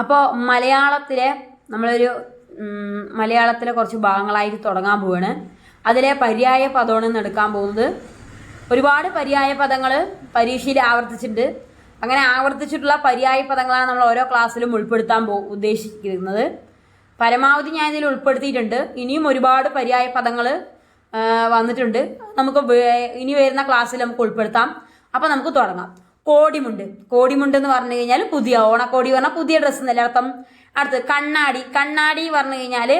അപ്പോൾ മലയാളത്തിലെ നമ്മളൊരു മലയാളത്തിലെ കുറച്ച് ഭാഗങ്ങളായിട്ട് തുടങ്ങാൻ പോവാണ്. അതിലെ പര്യായ പദമാണ് എടുക്കാൻ പോകുന്നത്. ഒരുപാട് പര്യായ പദങ്ങൾ പരീക്ഷയിൽ ആവർത്തിച്ചിട്ടുണ്ട്. അങ്ങനെ ആവർത്തിച്ചിട്ടുള്ള പര്യായ പദങ്ങളാണ് നമ്മൾ ഓരോ ക്ലാസ്സിലും ഉൾപ്പെടുത്താൻ പോ ഉദ്ദേശിക്കുന്നത് പരമാവധി ഞാൻ ഇതിൽ ഉൾപ്പെടുത്തിയിട്ടുണ്ട്. ഇനിയും ഒരുപാട് പര്യായ പദങ്ങൾ വന്നിട്ടുണ്ട്. നമുക്ക് ഇനി വരുന്ന ക്ലാസ്സിൽ നമുക്ക് ഉൾപ്പെടുത്താം. അപ്പോൾ നമുക്ക് തുടങ്ങാം. കോടിമുണ്ട്. കോടിമുണ്ട് എന്ന് പറഞ്ഞു കഴിഞ്ഞാൽ പുതിയ ഓണക്കോടി പറഞ്ഞാൽ പുതിയ ഡ്രസ്സ് എന്നല്ലേ അർത്ഥം? അടുത്ത് കണ്ണാടി. കണ്ണാടി പറഞ്ഞു കഴിഞ്ഞാൽ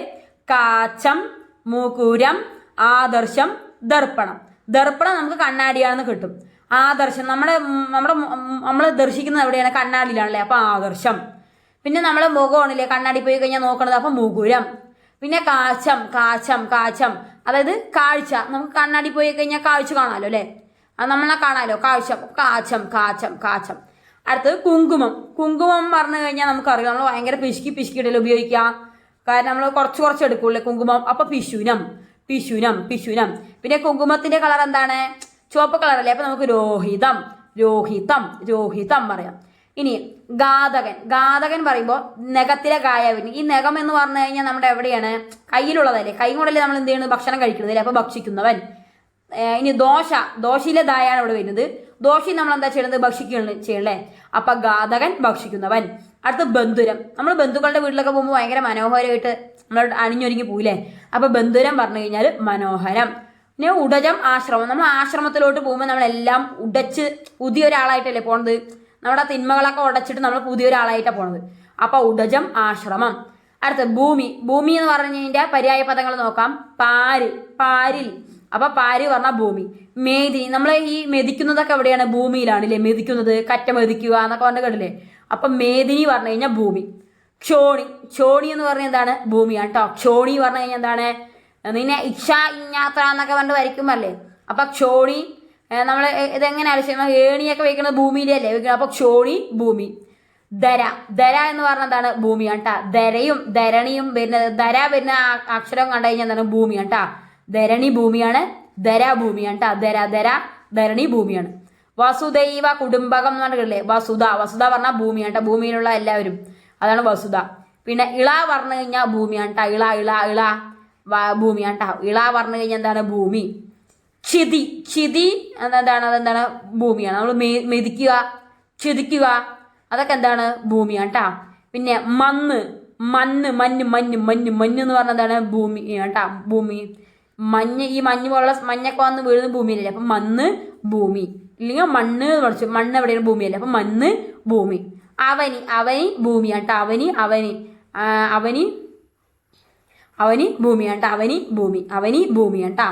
കാച്ചം മൂക്കൂരം ആദർശം ദർപ്പണം. ദർപ്പണം നമുക്ക് കണ്ണാടിയാണെന്ന് കിട്ടും. ആദർശം. നമ്മുടെ നമ്മുടെ നമ്മൾ ദർശിക്കുന്നത് എവിടെയാണ്? കണ്ണാടിയിലാണല്ലേ? അപ്പോൾ ആദർശം. പിന്നെ നമ്മളെ മുഖമാണല്ലേ കണ്ണാടി പോയി കഴിഞ്ഞാൽ നോക്കണത്? അപ്പം മുകുരം. പിന്നെ കാച്ചം കാച്ചം കാച്ചം. അതായത് കാഴ്ച. നമുക്ക് കണ്ണാടി പോയി കഴിഞ്ഞാൽ കാഴ്ച കാണാമല്ലോ അല്ലേ? അത് നമ്മളെ കാണാമല്ലോ കാഴ്ചം കാച്ചം കാച്ചം കാച്ചം. അടുത്തത് കുങ്കുമം. കുങ്കുമം പറഞ്ഞു കഴിഞ്ഞാൽ നമുക്കറിയാം. നമ്മൾ ഭയങ്കര പിശുക്കി പിശുക്കിയിട്ടല്ലേ ഉപയോഗിക്കാം കാരണം നമ്മൾ കുറച്ച് കുറച്ച് എടുക്കൂല്ലേ കുങ്കുമം. അപ്പൊ പിശുനം. പിശുനം പിശുനം. പിന്നെ കുങ്കുമത്തിന്റെ കളർ എന്താണ്? ചുവപ്പ് കളറല്ലേ അപ്പൊ നമുക്ക് രോഹിതം രോഹിതം രോഹിതം പറയാം. ഇനി ഗാതകൻ ഗാതകൻ പറയുമ്പോൾ നഖത്തിലെ ഗായവിന് ഈ നഖം എന്ന് പറഞ്ഞു കഴിഞ്ഞാൽ നമ്മുടെ എവിടെയാണ്? കയ്യിലുള്ളതല്ലേ? കൈ കൊണ്ടല്ലേ നമ്മൾ എന്ത് ചെയ്യുന്നത്? ഭക്ഷണം കഴിക്കുന്നതല്ലേ അപ്പൊ ഭക്ഷിക്കുന്നവൻ. ഇനി ദോശ ദോശയിലെ ദായാണ് ഇവിടെ വരുന്നത്. ദോശയും നമ്മൾ എന്താ ചെയ്യുന്നത് ഭക്ഷിക്കുകയാണ് ചെയ്യണല്ലേ? അപ്പൊ ഘാതകൻ ഭക്ഷിക്കുന്നവൻ. അടുത്ത ബന്ധുരം. നമ്മൾ ബന്ധുക്കളുടെ വീട്ടിലൊക്കെ പോകുമ്പോൾ ഭയങ്കര മനോഹരമായിട്ട് നമ്മൾ അണിഞ്ഞൊരുങ്ങി പോകില്ലേ അപ്പൊ ബന്ധുരം പറഞ്ഞു കഴിഞ്ഞാൽ മനോഹരം. പിന്നെ ഉടജം ആശ്രമം. നമ്മൾ ആശ്രമത്തിലോട്ട് പോകുമ്പോൾ നമ്മളെല്ലാം ഉടച്ച് പുതിയ ഒരാളായിട്ടല്ലേ പോണത്? നമ്മുടെ തിന്മകളൊക്കെ ഉടച്ചിട്ട് നമ്മൾ പുതിയ ഒരാളായിട്ടാണ് പോണത്. അപ്പൊ ഉടജം ആശ്രമം. അടുത്ത ഭൂമി. ഭൂമി എന്ന് പറഞ്ഞു കഴിഞ്ഞാൽ പര്യായ പദങ്ങൾ നോക്കാം. പാര്. പാരിൽ. അപ്പൊ പാരി പറഞ്ഞ ഭൂമി. മേദി നമ്മൾ ഈ മെതിക്കുന്നതൊക്കെ എവിടെയാണ്? ഭൂമിയിലാണ് അല്ലേ മെതിക്കുന്നത് കറ്റ മെതിക്കുക എന്നൊക്കെ പറഞ്ഞ കേട്ടില്ലേ? അപ്പൊ മേദിനി പറഞ്ഞു കഴിഞ്ഞാൽ ഭൂമി. ക്ഷോണി. ക്ഷോണി എന്ന് പറഞ്ഞാൽ എന്താണ്? ഭൂമിയാണ് കേട്ടോ ക്ഷോണി പറഞ്ഞു കഴിഞ്ഞാൽ എന്താണ്? നിന്നെ ഇച്ഛ ഇഞ്ഞാത്ര എന്നൊക്കെ പറഞ്ഞ് വരയ്ക്കുമല്ലേ അപ്പൊ ക്ഷോണി നമ്മൾ ഇതെങ്ങനെ ആലോചിച്ചാൽ ഏണിയൊക്കെ വെക്കുന്നത് ഭൂമിയിലല്ലേ വെക്കുന്നത്? അപ്പൊ ക്ഷോണി ഭൂമി. ധര. ധര എന്ന് പറഞ്ഞാൽ എന്താണ്? ഭൂമിയാണ് കേട്ടാ ധരയും ധരണിയും വരുന്നത് ധര വരുന്ന അക്ഷരം കണ്ടു കഴിഞ്ഞാൽ എന്താണ്? ഭൂമിയാണ് കേട്ടാ ധരണി ഭൂമിയാണ് ധരാ ഭൂമിയാണ് കേട്ടോ ധര ധര ധരണി ഭൂമിയാണ് വസുദൈവ കുടുംബകം എന്ന് പറഞ്ഞിട്ടില്ലേ? വസുധ വസുധ പറഞ്ഞാൽ ഭൂമിയാണ് കേട്ടോ ഭൂമിയിലുള്ള എല്ലാവരും. അതാണ് വസുധ പിന്നെ ഇള പറഞ്ഞു കഴിഞ്ഞാൽ ഭൂമിയാണ് കേട്ടോ ഇള ഇള ഇള ഭൂമിയാണ് കേട്ടോ ഇള പറഞ്ഞു കഴിഞ്ഞാൽ എന്താണ്? ഭൂമി. ക്ഷിതി ക്ഷിതി എന്താണ് അതെന്താണ്? ഭൂമിയാണ്. നമ്മൾ മെതിക്കുക ക്ഷിതിക്കുക അതൊക്കെ എന്താണ്? ഭൂമിയാണ് കേട്ടോ പിന്നെ മണ്ണ്. മണ്ണ് മഞ്ഞ് മഞ്ഞ് മഞ്ഞ് മഞ്ഞ് എന്ന് പറഞ്ഞ എന്താണ്? ഭൂമി കേട്ടോ ഭൂമി. മഞ്ഞ് ഈ മഞ്ഞ് പോലുള്ള മഞ്ഞൊക്കെ വന്ന് വീഴുന്ന ഭൂമിയിലല്ലേ അപ്പം മണ്ണ് ഭൂമി. ഇല്ലെങ്കിൽ മണ്ണ് പഠിച്ചു മണ്ണ് എവിടെയാണ്? ഭൂമിയല്ലേ. അപ്പം മണ്ണ് ഭൂമി. അവനി അവനി ഭൂമിയാണ് കേട്ടോ. അവനി അവനി. അവനി അവനി ഭൂമിയാണ് കേട്ടോ. അവനി ഭൂമി. അവനി ഭൂമിയാണ് കേട്ടോ.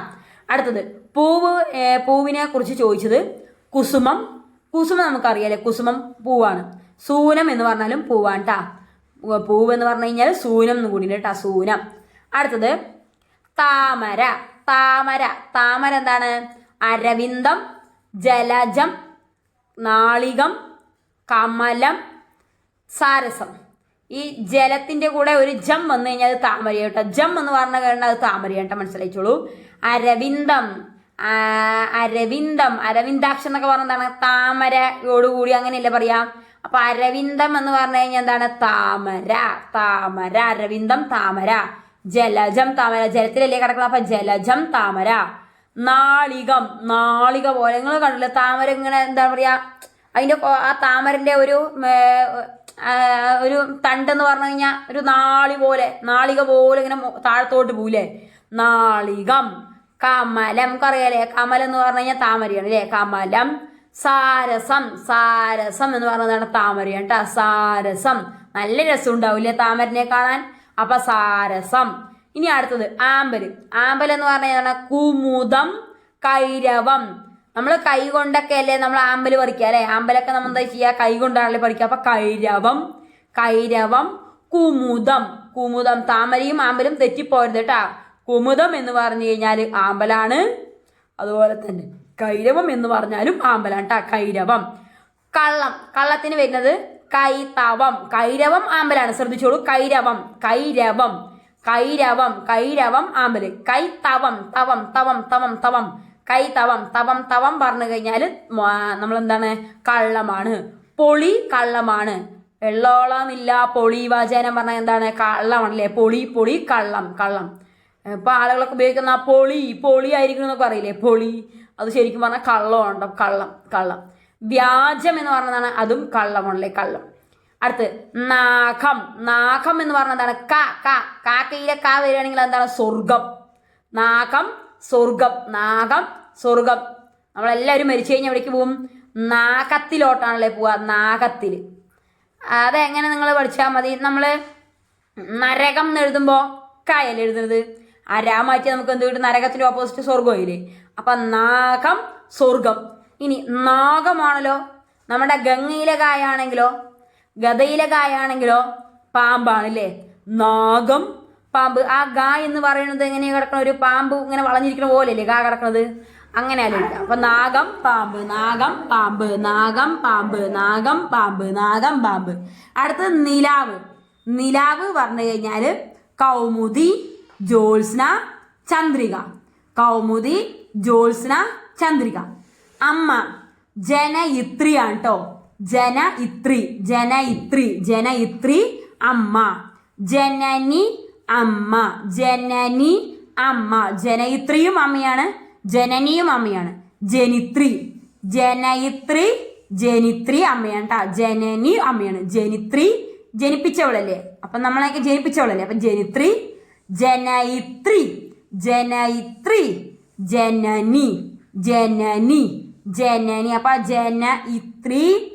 അടുത്തത് പൂവ് പൂവിനെ കുറിച്ച് ചോദിച്ചത് കുസുമം. കുസുമം നമുക്കറിയാലേ. കുസുമം പൂവാണ്. സൂനം എന്ന് പറഞ്ഞാലും പൂവാണ് കേട്ടോ. പൂവ് എന്ന് പറഞ്ഞു കഴിഞ്ഞാൽ സൂനം എന്ന് കൂടി കേട്ടോ. സൂനം. അടുത്തത് താമര. താമര. താമര എന്താണ്? അരവിന്ദം ജലജം നാളികം കമലം സാരസം. ഈ ജലത്തിന്റെ കൂടെ ഒരു ജം വന്നു കഴിഞ്ഞാൽ അത് താമര കേട്ടോ. ജം എന്ന് പറഞ്ഞ കഴിഞ്ഞാൽ അത് താമര കേട്ടോ മനസ്സിലായിച്ചോളൂ അരവിന്ദം. അരവിന്ദം. അരവിന്ദാക്ഷം എന്നൊക്കെ പറഞ്ഞാണ് എന്താണ്? താമരയോടുകൂടി അങ്ങനെയല്ലേ പറയാ? അപ്പൊ അരവിന്ദം എന്ന് പറഞ്ഞു കഴിഞ്ഞാൽ എന്താണ്? താമര. താമര. അരവിന്ദം താമര. ജലജം താമര. ജലത്തിലല്ലേ കിടക്കണം അപ്പൊ ജലജം താമര. നാളികം നാളിക പോലെ. നിങ്ങൾ കണ്ടില്ല താമര ഇങ്ങനെ എന്താ പറയാ അതിന്റെ ആ താമരന്റെ ഒരു ഒരു തണ്ടെന്ന് പറഞ്ഞു കഴിഞ്ഞാൽ ഒരു നാളി പോലെ നാളിക പോലെ ഇങ്ങനെ താഴത്തോട്ട് പോവില്ലേ? നാളികം. കമലം. നമുക്കറിയാലേ കമലം എന്ന് പറഞ്ഞു കഴിഞ്ഞാൽ താമരയാണ് അല്ലേ? കമലം. സാരസം. സാരസം എന്ന് പറയുന്നതാണ് താമരയാണ് കേട്ടോ. സാരസം. നല്ല രസം ഉണ്ടാവില്ലേ താമരനെ കാണാൻ? അപ്പൊ സാരസം ഇനി അടുത്തത് ആമ്പൽ ആമ്പൽ എന്ന് പറഞ്ഞാൽ കുമുദം കൈരവം. നമ്മൾ കൈ കൊണ്ടൊക്കെ അല്ലേ നമ്മൾ ആമ്പൽ പറിക്കുക അല്ലേ? ആമ്പലൊക്കെ നമ്മൾ എന്താ ചെയ്യുക? കൈ കൊണ്ടാണല്ലേ പറിക്കുക. അപ്പൊ കൈരവം കൈരവം കുമുദം. കുമുദം താമരയും ആമ്പലും തെറ്റിപ്പോരുത് കേട്ടാ. കുമുദം എന്ന് പറഞ്ഞു കഴിഞ്ഞാൽ ആമ്പലാണ്. അതുപോലെ തന്നെ കൈരവം എന്ന് പറഞ്ഞാലും ആമ്പലാണ് കേട്ടാ കൈരവം. കള്ളം. കള്ളത്തിന് വരുന്നത് കൈതവം. കൈരവം ആമ്പലാണ്. ശ്രദ്ധിച്ചോളൂ. കൈരവം. കൈരവം. കൈരവം. കൈരവം ആമ്പൽ. കൈതവം. തവം. തവം. തവം. തവം. കൈതവം. തവം. തവം പറഞ്ഞു കഴിഞ്ഞാൽ നമ്മൾ എന്താണ് കള്ളമാണ്. പൊളി കള്ളമാണ്. വെള്ളോളമില്ല പൊളി വചനം പറഞ്ഞാൽ എന്താണ്? കള്ളമാണല്ലേ? പൊളി പൊളി കള്ളം കള്ളം. ഇപ്പൊ ആളുകളൊക്കെ ഉപയോഗിക്കുന്ന പൊളി പൊളി ആയിരിക്കണം എന്നൊക്കെ അറിയില്ലേ പൊളി. അത് ശരിക്കും പറഞ്ഞാൽ കള്ളമാണ് കള്ളം കള്ളം. വ്യാജം എന്ന് പറഞ്ഞതാണ് അതും കള്ളമാണല്ലേ കള്ളം. അടുത്ത് നാഗം നാഗം എന്ന് പറഞ്ഞതാണ് ക ക. കാക്കയിലെ ക വരികയാണെങ്കിൽ എന്താണ്? സ്വർഗം. നാഗം സ്വർഗം. നാഗം സ്വർഗം. നമ്മളെല്ലാവരും മരിച്ചു കഴിഞ്ഞാൽ എവിടേക്ക് പോവും നാഗത്തിലോട്ടാണല്ലേ പോവുക? നാഗത്തിൽ അതെങ്ങനെ നിങ്ങൾ പഠിച്ചാൽ മതി? നമ്മൾ നരകം എന്ന് എഴുതുമ്പോൾ കായല്ലേ എഴുതുന്നത്? ആ നമുക്ക് എന്ത് കിട്ടും? നരകത്തിന്റെ ഓപ്പോസിറ്റ് സ്വർഗമായില്ലേ അപ്പം നാഗം സ്വർഗം. ഇനി നാഗമാണല്ലോ. നമ്മുടെ ഗംഗയിലെ കായാണെങ്കിലോ ഗതയിലെ കായാണെങ്കിലോ പാമ്പാണല്ലേ? നാഗം പാമ്പ്. ആ ഗാ എന്ന് പറയുന്നത് എങ്ങനെ കിടക്കണ ഒരു പാമ്പ് ഇങ്ങനെ വളഞ്ഞിരിക്കുന്ന പോലെയല്ലേ ഗാ കിടക്കണത്? അങ്ങനെ ആലോചിക്കാം. അപ്പൊ നാഗം പാമ്പ്. നാഗം പാമ്പ്. നാഗം പാമ്പ്. നാഗം പാമ്പ്. നാഗം പാമ്പ്. അടുത്തത് നിലാവ്. നിലാവ് പറഞ്ഞു കഴിഞ്ഞാൽ കൗമുദി ജ്യോത്സ്ന ചന്ദ്രിക. കൗമുദി ജ്യോത്സ്ന ചന്ദ്രിക. അമ്മ ജനയിത്രിയാണ് കേട്ടോ ജന ഇത്രി ജന ഇത്രി ജന ഇത്രി അമ്മ. ജനനി അമ്മ. ജനനി അമ്മ. ജനയിത്രിയും അമ്മയാണ് ജനനിയും അമ്മയാണ്. ജനിത്രി ജനയിത്രി ജനിത്രി അമ്മയാണ് കേട്ടോ ജനനി അമ്മയാണ്. ജനിത്രി ജനിപ്പിച്ചവളല്ലേ? അപ്പം നമ്മളൊക്കെ ജനിപ്പിച്ചവളല്ലേ? അപ്പം ജനിത്രി ജനയിത്രി ജനയിത്രി ജനനി ജനനി. ജനനി അപ്പൊ ജന ഇത്രി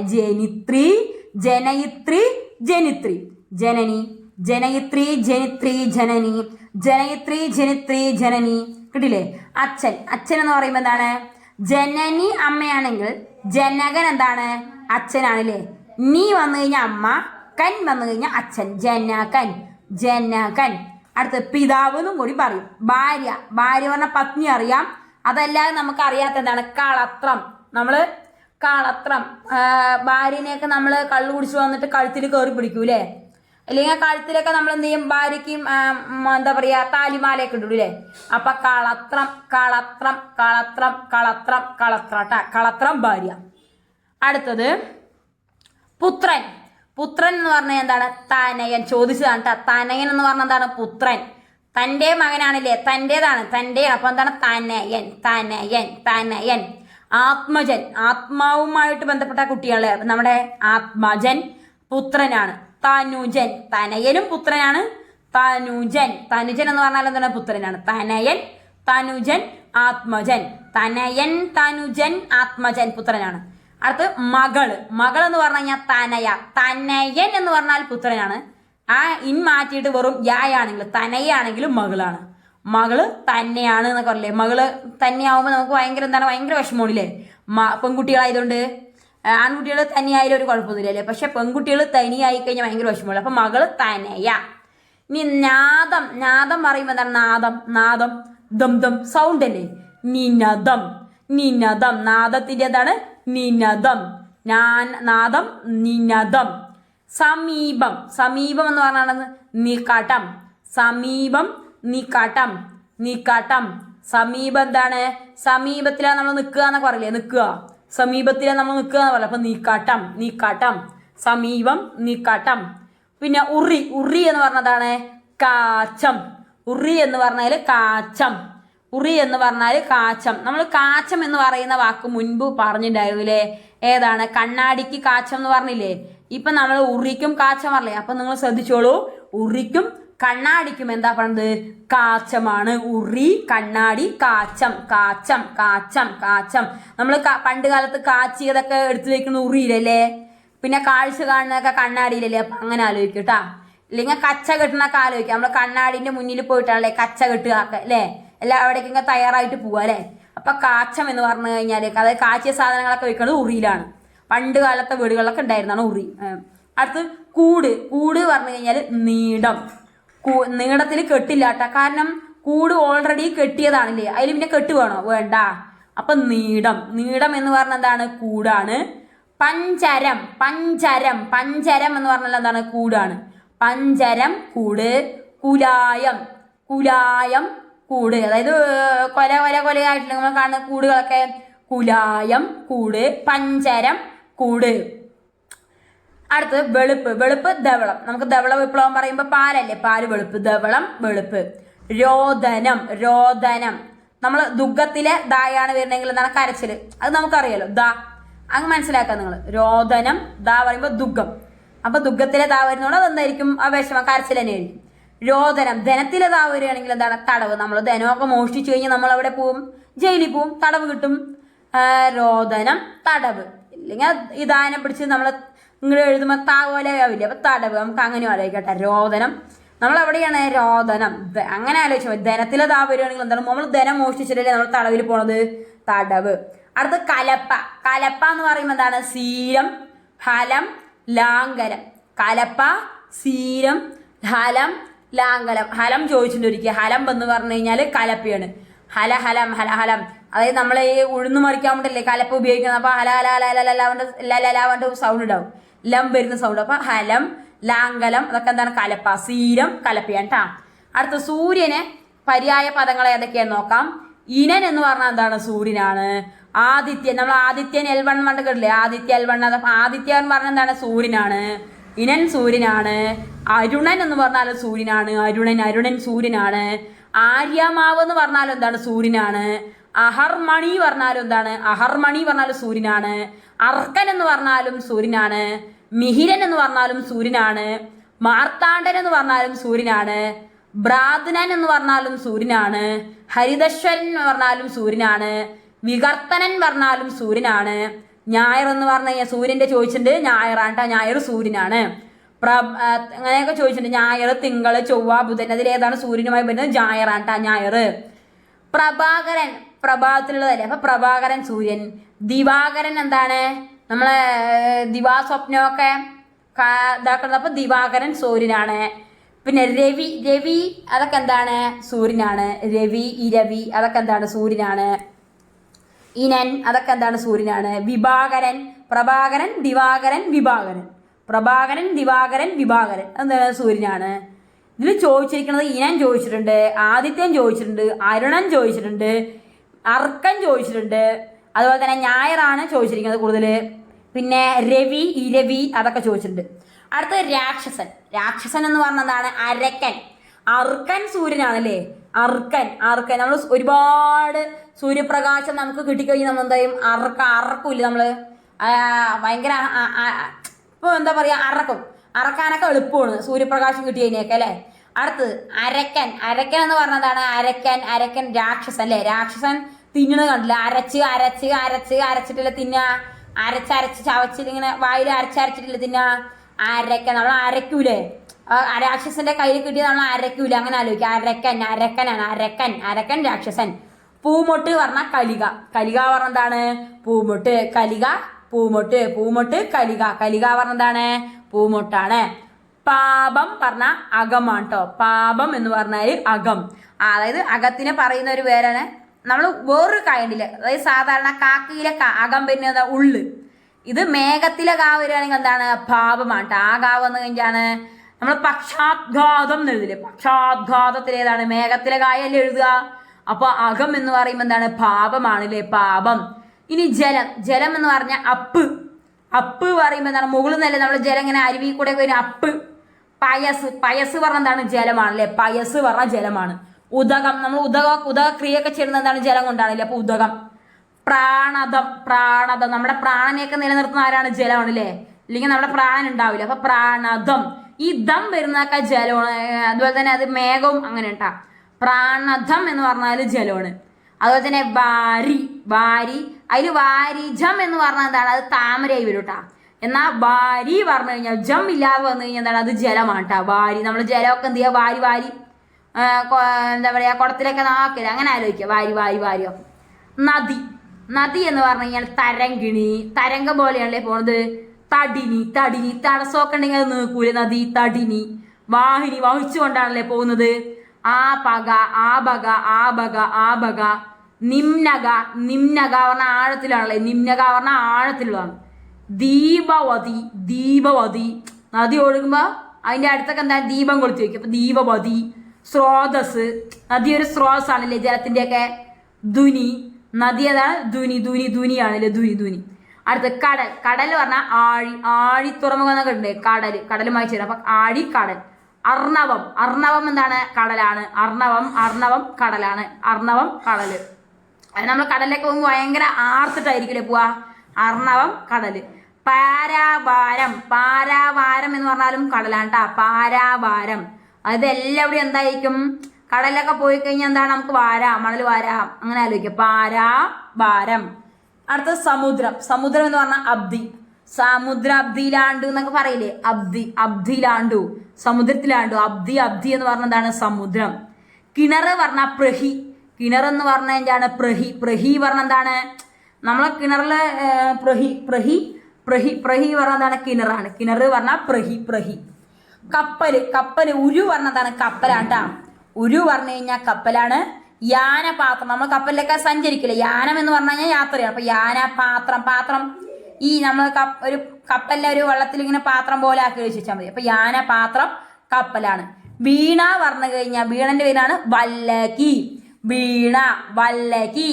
ജനിത്രി ജനയിത്രി ജനിത്രി. ജനനി ജനയിത്രി ജനിത്രി ജനനി. ജനയിത്രി ജനിത്രി ജനനി. കിട്ടില്ലേ? അച്ഛൻ. അച്ഛൻ എന്ന് പറയുമ്പോൾ എന്താണ്? ജനനി അമ്മയാണെങ്കിൽ ജനകൻ എന്താണ്? അച്ഛനാണല്ലേ? നീ വന്നു കഴിഞ്ഞാൽ അമ്മ കൻ വന്നു കഴിഞ്ഞാൽ അച്ഛൻ. ജനകൻ. ജനകൻ. അടുത്ത് പിതാവ് എന്നും കൂടി പറയും. ഭാര്യ. ഭാര്യ പറഞ്ഞ പത്നി അറിയാം. അതല്ലാതെ നമുക്ക് അറിയാത്ത എന്താണ്? കളത്രം. നമ്മൾ കളത്രം. ഭാര്യനെയൊക്കെ നമ്മൾ കള്ളു കുടിച്ച് വന്നിട്ട് കഴുത്തിൽ കയറി പിടിക്കൂലേ? അല്ലെങ്കിൽ കഴുത്തിലൊക്കെ നമ്മൾ എന്ത് ചെയ്യും? ഭാര്യയ്ക്കും എന്താ പറയുക താലിമാലയൊക്കെ ഇടൂലേ അപ്പൊ കളത്രം കളത്രം കളത്രം കളത്രം കളത്രട്ട കളത്രം ഭാര്യ. അടുത്തത് പുത്രൻ. പുത്രൻ എന്ന് പറഞ്ഞാൽ എന്താണ്? തനയൻ. ചോദിച്ചതാണ്. തനയൻ എന്ന് പറഞ്ഞാൽ എന്താണ്? പുത്രൻ. തന്റെ മകനാണല്ലേ? തന്റെതാണ്. തന്റെ അപ്പൊ എന്താണ്? തനയൻ തനയൻ തനയൻ. ആത്മജൻ. ആത്മാവുമായിട്ട് ബന്ധപ്പെട്ട കുട്ടികളെ. നമ്മുടെ ആത്മജൻ പുത്രനാണ്. തനുജൻ. തനയനും പുത്രനാണ്. തനുജൻ. തനുജൻ എന്ന് പറഞ്ഞാൽ എന്താണ്? പുത്രനാണ്. തനയൻ തനുജൻ ആത്മജൻ. തനയൻ തനുജൻ ആത്മജൻ പുത്രനാണ്. അടുത്ത് മകൾ മകൾ എന്ന് പറഞ്ഞു കഴിഞ്ഞാൽ തനയ. തനയൻ എന്ന് പറഞ്ഞാൽ പുത്രനാണ്. ആ ഇൻ മാറ്റിയിട്ട് വെറും യായാണെങ്കിൽ തനയാണെങ്കിലും മകളാണ്. മകൾ തന്നെയാണ് എന്നൊക്കെ പറയില്ലേ? മകൾ തന്നെയാവുമ്പോൾ നമുക്ക് ഭയങ്കര എന്താണ്? ഭയങ്കര വിഷമമാണില്ലേ? പെൺകുട്ടികളായതുകൊണ്ട് ആൺകുട്ടികൾ തനിയായാലും ഒരു കുഴപ്പമൊന്നുമില്ലല്ലേ പക്ഷെ പെൺകുട്ടികൾ തനിയായി കഴിഞ്ഞാൽ ഭയങ്കര വിഷമമില്ല അപ്പൊ മകൾ തനയ. ഇനി നാദം നാദം പറയുമ്പോൾ എന്താണ്? നാദം നാദം ദം ദം സൗണ്ട് അല്ലേ? നിനദം നിനദം. നാദത്തിന്റെ എന്താണ്? നിനദം. ഞാൻ നാദം നിനദം. സമീപം. സമീപം എന്ന് പറഞ്ഞാൽ നിക്കാട്ടം സമീപം നിക്കാട്ടം നിക്കാട്ടം സമീപം എന്താണ്? സമീപത്തിലാണ് നമ്മൾ നിൽക്കുക എന്നൊക്കെ പറയില്ലേ? നിൽക്കുക. സമീപത്തിലാണ് നമ്മൾ നിൽക്കുക എന്ന് പറയാം അപ്പൊ നീക്കാട്ടം നീക്കാട്ടം സമീപം നീക്കാട്ടം പിന്നെ ഉറി ഉറി എന്ന് പറഞ്ഞതാണ് കാച്ചം. ഉറി എന്ന് പറഞ്ഞാൽ കാച്ചം. ഉറി എന്ന് പറഞ്ഞാൽ കാച്ചം. നമ്മൾ കാച്ചം എന്ന് പറയുന്ന വാക്ക് മുൻപ് പറഞ്ഞിട്ടുണ്ടായിരുന്നില്ലേ? ഏതാണ്? കണ്ണാടിക്ക് കാച്ചം എന്ന് പറഞ്ഞില്ലേ? ഇപ്പൊ നമ്മൾ ഉറിക്കും കാച്ചം അപ്പൊ നിങ്ങൾ ശ്രദ്ധിച്ചോളൂ. ഉറിക്കും കണ്ണാടിക്കും എന്താ പറയുന്നത് കാച്ചമാണ്. ഉറി കണ്ണാടി കാച്ചം കാച്ചം കാച്ചം കാച്ചം. നമ്മൾ പണ്ട് കാലത്ത് കാച്ചിയതൊക്കെ എടുത്തു വെക്കുന്ന ഉറിയിലല്ലേ? പിന്നെ കാഴ്ച കാണുന്നതൊക്കെ കണ്ണാടിയിലല്ലേ? അപ്പൊ അങ്ങനെ ആലോചിക്കും ഇല്ലെങ്കിൽ കച്ച കെട്ടണൊക്കെ ആലോചിക്കാം. നമ്മൾ കണ്ണാടിന്റെ മുന്നിൽ പോയിട്ടാണല്ലേ കച്ച കെട്ടുക അല്ലേ? എല്ലാം അവിടേക്കൊക്കെ തയ്യാറായിട്ട് പോവാ അല്ലേ? അപ്പൊ കാച്ചം എന്ന് പറഞ്ഞു കഴിഞ്ഞാൽ അതായത് കാച്ചിയ സാധനങ്ങളൊക്കെ വെക്കുന്നത് ഉറിയിലാണ്. പണ്ട് കാലത്തെ വീടുകളിലൊക്കെ ഉണ്ടായിരുന്നാണ് ഉറി. അടുത്ത് കൂട്. കൂട് പറഞ്ഞു കഴിഞ്ഞാൽ നീടം. കൂ- നീളത്തിൽ കെട്ടില്ല കേട്ടോ കാരണം കൂട് ഓൾറെഡി കെട്ടിയതാണല്ലേ? അതിൽ പിന്നെ കെട്ട് വേണോ? വേണ്ട. അപ്പം നീടം. നീടം എന്ന് പറഞ്ഞാൽ എന്താണ്? കൂടാണ്. പഞ്ചരം. പഞ്ചരം. പഞ്ചരം എന്ന് പറഞ്ഞാൽ എന്താണ്? കൂടാണ്. പഞ്ചരം കൂട്. കുലായം. കുലായം കൂട്. അതായത് കൊല കൊല കൊലയായിട്ടുള്ള നമ്മൾ കാണുന്ന കൂടുകളൊക്കെ. കുലായം കൂട്. പഞ്ചരം കൂട് അടുത്തത് വെളുപ്പ്. വെളുപ്പ് ധവളം. നമുക്ക് ധവള വിപ്ലവം പറയുമ്പോൾ പാലല്ലേ? പാൽ വെളുപ്പ് ധവളം വെളുപ്പ്. രോദനം. രോദനം. നമ്മൾ ദുഃഖത്തിലെ ദായാണ് വരുന്നെങ്കിൽ എന്താണ്? കരച്ചിൽ അത് നമുക്കറിയാലോ. ദാ. അങ്ങ് മനസ്സിലാക്കാം നിങ്ങൾ രോദനം ദാ പറയുമ്പോൾ ദുഃഖം. അപ്പൊ ദുഃഖത്തിലെ ദാ വരുന്നതുകൊണ്ട് അതെന്തായിരിക്കും ആ വിഷമം കരച്ചിൽ തന്നെയായിരിക്കും. രോദനം. ധനത്തിലെ ദാ വരികയാണെങ്കിൽ എന്താണ്? തടവ്. നമ്മൾ ധനമൊക്കെ മോഷ്ടിച്ചു കഴിഞ്ഞാൽ നമ്മൾ അവിടെ പോവും? ജയിലിൽ പോവും. തടവ് കിട്ടും. രോദനം തടവ്. ഇല്ലെങ്കിൽ ഈ ദാനം പിടിച്ച് നമ്മൾ ഇങ്ങോട്ട് എഴുതുമ്പോൾ താ ആവില്ല? അപ്പൊ തടവ്. നമുക്ക് അങ്ങനെ ആലോചിക്കട്ടെ. രോദനം. നമ്മൾ എവിടെയാണ് രോദനം? അങ്ങനെ ആലോചിച്ചു മതി ധനത്തിലെ വരികയാണെങ്കിൽ എന്താണ്? നമ്മൾ ധനം മോഷ്ടിച്ചിട്ടല്ലേ നമ്മൾ തടവിൽ പോണത്? തടവ്. അടുത്ത് കലപ്പ. കലപ്പ എന്ന് പറയുമ്പോൾ എന്താണ്? സീരം ഫലം ലാങ്കരം കലപ്പ സീരം ഹലം ലാങ്കലം ഹലം ചോദിച്ചിട്ടുണ്ട് ഒരിക്കൽ. ഹലം എന്ന് പറഞ്ഞു കഴിഞ്ഞാൽ കലപ്പയാണ്. ഹല ഹലം ഹല ഹലം. അതായത് നമ്മൾ ഈ ഉഴുന്ന് മറിക്കാൻ വേണ്ടല്ലേ കലപ്പ ഉപയോഗിക്കുന്നത്? അപ്പൊ ഹല ഹല ഹല ഹല ല ലലാവണ്ട് സൗണ്ട് ഉണ്ടാവും. ലം വരുന്ന സൗണ്ട് അപ്പൊ ഹലം ലാങ്കലം അതൊക്കെ എന്താണ്? കലപ്പ. സീരം കലപ്പയാണ് കേട്ടാ അടുത്ത സൂര്യനെ പര്യായ പദങ്ങൾ ഏതൊക്കെയാണ് നോക്കാം. ഇനൻ എന്ന് പറഞ്ഞാൽ എന്താണ്? സൂര്യനാണ്. ആദിത്യൻ. നമ്മൾ ആദിത്യൻ എൽ വൺ വണ്ട് കേട്ടില്ലേ? ആദിത്യ എൽ വൺ അത് ആദിത്യ എന്ന് പറഞ്ഞാൽ എന്താണ്? സൂര്യനാണ്. ഇനൻ സൂര്യനാണ്. അരുണൻ എന്ന് പറഞ്ഞാൽ സൂര്യനാണ്. അരുണൻ അരുണൻ സൂര്യനാണ്. ആര്യമാവ് എന്ന് പറഞ്ഞാൽ എന്താണ്? സൂര്യനാണ്. അഹർമണി പറഞ്ഞാലും എന്താണ്? അഹർമണി പറഞ്ഞാലും സൂര്യനാണ്. അർക്കൻ എന്ന് പറഞ്ഞാലും സൂര്യനാണ്. മിഹിരൻ എന്ന് പറഞ്ഞാലും സൂര്യനാണ്. മാർത്താണ്ഡൻ എന്ന് പറഞ്ഞാലും സൂര്യനാണ്. ബ്രാതനൻ എന്ന് പറഞ്ഞാലും സൂര്യനാണ്. ഹരിതശ്വരൻ എന്ന് പറഞ്ഞാലും സൂര്യനാണ്. വികർത്തനൻ പറഞ്ഞാലും സൂര്യനാണ്. ഞായർ എന്ന് പറഞ്ഞു കഴിഞ്ഞാൽ സൂര്യന്റെ ചോദിച്ചിട്ടുണ്ട്. ഞായറാണ് ഞായർ സൂര്യനാണ്. പ്ര അങ്ങനെയൊക്കെ ചോദിച്ചിട്ടുണ്ട്. ഞായർ തിങ്കൾ ചൊവ്വ ബുധൻ. അതിലേതാണ് സൂര്യനുമായി ബന്ധം. ഞായറാണ്. ഞായർ. പ്രഭാകരൻ പ്രഭാതത്തിലുള്ളതല്ലേ? അപ്പൊ പ്രഭാകരൻ സൂര്യൻ. ദിവാകരൻ എന്താണ്? നമ്മളെ ദിവാ ദിവാസ്വപ്നമൊക്കെ കാ- ഇതാക്കുന്നത് അപ്പൊ ദിവാകരൻ സൂര്യനാണ്. പിന്നെ രവി രവി അതൊക്കെ എന്താണ്? സൂര്യനാണ്. രവി ഇരവി അതൊക്കെ എന്താണ്? സൂര്യനാണ്. ഇനൻ അതൊക്കെ എന്താണ്? സൂര്യനാണ്. വിഭാകരൻ പ്രഭാകരൻ ദിവാകരൻ വിഭാകരൻ. പ്രഭാകരൻ ദിവാകരൻ വിഭാകരൻ. എന്താണ് സൂര്യനാണ്. ഇതിൽ ചോദിച്ചിരിക്കുന്നത് ഇനൻ ചോദിച്ചിട്ടുണ്ട് ആദിത്യൻ ചോദിച്ചിട്ടുണ്ട് അരുണൻ ചോദിച്ചിട്ടുണ്ട് അർക്കൻ ചോദിച്ചിട്ടുണ്ട് അതുപോലെ തന്നെ ഞായറാണ് ചോദിച്ചിരിക്കുന്നത് കൂടുതൽ പിന്നെ രവി ഇരവി അതൊക്കെ ചോദിച്ചിട്ടുണ്ട്. അടുത്തത് രാക്ഷസൻ. രാക്ഷസൻ എന്ന് പറഞ്ഞ എന്താണ്? അരക്കൻ. അർക്കൻ സൂര്യനാണല്ലേ? അർക്കൻ അർക്കൻ. നമ്മൾ ഒരുപാട് സൂര്യപ്രകാശം നമുക്ക് കിട്ടിക്കഴിഞ്ഞാൽ നമ്മൾ എന്താ ചെയ്യും? അറക്ക അറക്കൂല്ലേ നമ്മൾ ഭയങ്കര ഇപ്പൊ എന്താ പറയാ? അറക്കും. അറക്കാനൊക്കെ എളുപ്പമാണ്. സൂര്യപ്രകാശം കിട്ടി കഴിഞ്ഞേക്കെ അല്ലേ? അടുത്തത് അരക്കൻ. അരക്കൻ എന്ന് പറഞ്ഞതാണ് അരക്കൻ അരക്കൻ രാക്ഷസൻ അല്ലേ? രാക്ഷസൻ തിന്നണത് കണ്ടില്ല? അരച്ച് അരച്ച് അരച്ച് അരച്ചിട്ടില്ല തിന്ന? അരച്ചരച്ച് ചവച്ചിട്ട് ഇങ്ങനെ വായിൽ അരച്ചരച്ചിട്ടില്ല തിന്ന? അരക്കൻ. നമ്മൾ അരക്കൂലേ? രാക്ഷസന്റെ കയ്യിൽ കിട്ടിയത് നമ്മൾ അരക്കൂല? അങ്ങനെ ആലോചിക്കുക അരക്കൻ അരക്കനാണ്. അരക്കൻ അരക്കൻ രാക്ഷസൻ. പൂമൊട്ട് പറഞ്ഞ കലിക. കലിക പറഞ്ഞ എന്താണ്? പൂമൊട്ട്. കലിക പൂമൊട്ട് പൂമൊട്ട് കലിക. കലിക പറഞ്ഞ എന്താണ്? പൂമൊട്ടാണ്. പാപം പറഞ്ഞ അകമാണ് കേട്ടോ പാപം എന്ന് പറഞ്ഞാൽ അകം. അതായത് അകത്തിനെ പറയുന്ന ഒരു പേരാണ്. നമ്മൾ വേറൊരു കായണ്ടില്ല അതായത് സാധാരണ കാക്കയിലെ അകം വരുന്നത് ഉള്ള്. ഇത് മേഘത്തിലെ കാ വരികയാണെങ്കിൽ എന്താണ്? പാപമാണ് കേട്ടോ ആ കാവ് വന്നു കഴിഞ്ഞാണ് നമ്മൾ പക്ഷാഘാതം എന്ന് എഴുതില്ലേ? പക്ഷാഘാതത്തിൽ ഏതാണ്? മേഘത്തിലെ കായല്ലേ എഴുതുക. അപ്പൊ അകം എന്ന് പറയുമ്പോൾ എന്താണ്? പാപമാണല്ലേ പാപം. ഇനി ജലം. ജലം എന്ന് പറഞ്ഞാൽ അപ്പ്. അപ്പ് പറയുമ്പോൾ എന്താണ്? മുകളിൽ നിന്നല്ലേ നമ്മൾ ജലം ഇങ്ങനെ അരുവി കൂടെ വരും അപ്പ്. പയസ്. പയസ് പറഞ്ഞ എന്താണ്? ജലമാണ് ജലമാണല്ലേ? പയസ് പറഞ്ഞ ജലമാണ്. ഉദകം. നമ്മൾ ഉദക ഉദക ക്രിയൊക്കെ ചെയ്യുന്നത് എന്താണ്? ജലം കൊണ്ടാണല്ലേ? അപ്പൊ ഉദകം. പ്രാണതം. പ്രാണതം. നമ്മുടെ പ്രാണനെയൊക്കെ നിലനിർത്തുന്ന ആരാണ്? ജലമാണ് ജലമാണല്ലേ? അല്ലെങ്കിൽ നമ്മുടെ പ്രാണൻ ഉണ്ടാവില്ല. അപ്പൊ പ്രാണതം. ഈ ദം വരുന്നതൊക്കെ ജലമാണ്. അതുപോലെ തന്നെ അത് മേഘവും അങ്ങനെ ഉണ്ടാ പ്രാണതം എന്ന് പറഞ്ഞാൽ ജലമാണ്. അതുപോലെ തന്നെ വാരി വാരി. അതിൽ വാരിജം എന്ന് പറഞ്ഞാൽ എന്താണ്? അത് താമരയായി വരും കേട്ടാ എന്നാൽ വാരി പറഞ്ഞു കഴിഞ്ഞാൽ ജം ഇല്ലാതെ വന്നു കഴിഞ്ഞാൽ എന്താണ്? അത് ജലമാണ് കേട്ടാ വാരി നമ്മൾ ജലമൊക്കെ എന്ത് ചെയ്യുക? വാരി വാരി. എന്താ പറയുക കുടത്തിലൊക്കെ നാക്കില്ല അങ്ങനെ ആലോചിക്കുക. വാരി വാരി വാരിയോ. നദി. നദി എന്ന് പറഞ്ഞു കഴിഞ്ഞാൽ തരങ്കിണി തരംഗം പോലെയാണല്ലേ പോണത്? തടിനി തടിനി. തടസ്സമൊക്കെ ഉണ്ടെങ്കിൽ അത് നീക്കൂലെ നദി തടിനി. വാഹിനി വഹിച്ചുകൊണ്ടാണല്ലേ പോകുന്നത്? ആ പക ആ ബക ആ ബക ആ ബക നിമ്നക നിംനഗ പറഞ്ഞ ആഴത്തിലാണല്ലേ? നിംനഗ പറഞ്ഞ ആഴത്തിലുള്ളതാണ്. ദീപവതി ദീപവതി. നദി ഒഴുകുമ്പോ അതിന്റെ അടുത്തൊക്കെ എന്താ? ദീപം കൊളുത്തി വെക്കും. അപ്പൊ ദീപവതി സ്രോതസ്. നദി ഒരു സ്രോതസ് ആണല്ലേ ജലത്തിന്റെ ഒക്കെ ധുനി നദി അതാണ് ധുനി ധുനി ധുനിയാണല്ലേ ധുനി ധുനി അടുത്ത് കടൽ. കടൽ പറഞ്ഞാൽ ആഴി ആഴി തുറമുഖം എന്നൊക്കെ ഉണ്ട് കടൽ കടലുമായി ചേരും അപ്പൊ ആഴി കടൽ അർണവം. അർണവം എന്താണ്? കടലാണ്. അർണവം അർണവം കടലാണ്. അർണവം കടൽ. അത് നമ്മൾ കടലിലേക്ക് പോകുമ്പോൾ ഭയങ്കര ആർത്തിട്ടായിരിക്കില്ലേ പോവാ? അർണവം കടൽ. പാരാവാരം പാരാവാരം എന്ന് പറഞ്ഞാലും കടലാണ് കേട്ടാ പാരാവാരം അത് എല്ലാവിടെയും എന്തായിരിക്കും? കടലിലൊക്കെ പോയി കഴിഞ്ഞാൽ എന്താണ്? നമുക്ക് വാരാം മണൽ വാരാം. അങ്ങനെ ആലോചിക്കുക പാരാവാരം അടുത്ത സമുദ്രം. സമുദ്രം എന്ന് പറഞ്ഞാൽ അബ്ദി. സമുദ്ര അബ്ദിയിലാണ്ടു എന്നൊക്കെ പറയില്ലേ? അബ്ദി. അബ്ദിയിലാണ്ടു. സമുദ്രത്തിലാണ്ടു. അബ്ദി അബ്ദി എന്ന് പറഞ്ഞ എന്താണ്? സമുദ്രം. കിണർ പറഞ്ഞ പ്രഹി. കിണർ എന്ന് പറഞ്ഞ എന്താണ്? പ്രഹി പ്രഹി പറഞ്ഞ എന്താണ്? നമ്മളെ കിണറിലെ പ്രഹി പ്രഹി പ്രഹി പ്രഹി പറഞ്ഞ എന്താണ്? കിണറാണ്. കിണർ പറഞ്ഞ പ്രഹി പ്രഹി. കപ്പൽ കപ്പൽ ഉരു പറഞ്ഞതാണ് കപ്പലാണ് കേട്ടോ ഉരു പറഞ്ഞു കഴിഞ്ഞാൽ കപ്പലാണ്. യാനപാത്രം. നമ്മൾ കപ്പലിലൊക്കെ സഞ്ചരിക്കില്ല? യാനം എന്ന് പറഞ്ഞു കഴിഞ്ഞാൽ യാത്രയാണ്. അപ്പൊ യാനപാത്രം പാത്രം. ഈ നമ്മൾ ഒരു കപ്പലിലെ ഒരു വെള്ളത്തിൽ ഇങ്ങനെ പാത്രം പോലെ ആക്കി വെച്ചാൽ മതി. അപ്പൊ യാനപാത്രം കപ്പലാണ്. വീണ പറഞ്ഞു കഴിഞ്ഞാൽ വീണന്റെ പേരാണ് വല്ലകി. വീണ വല്ലകി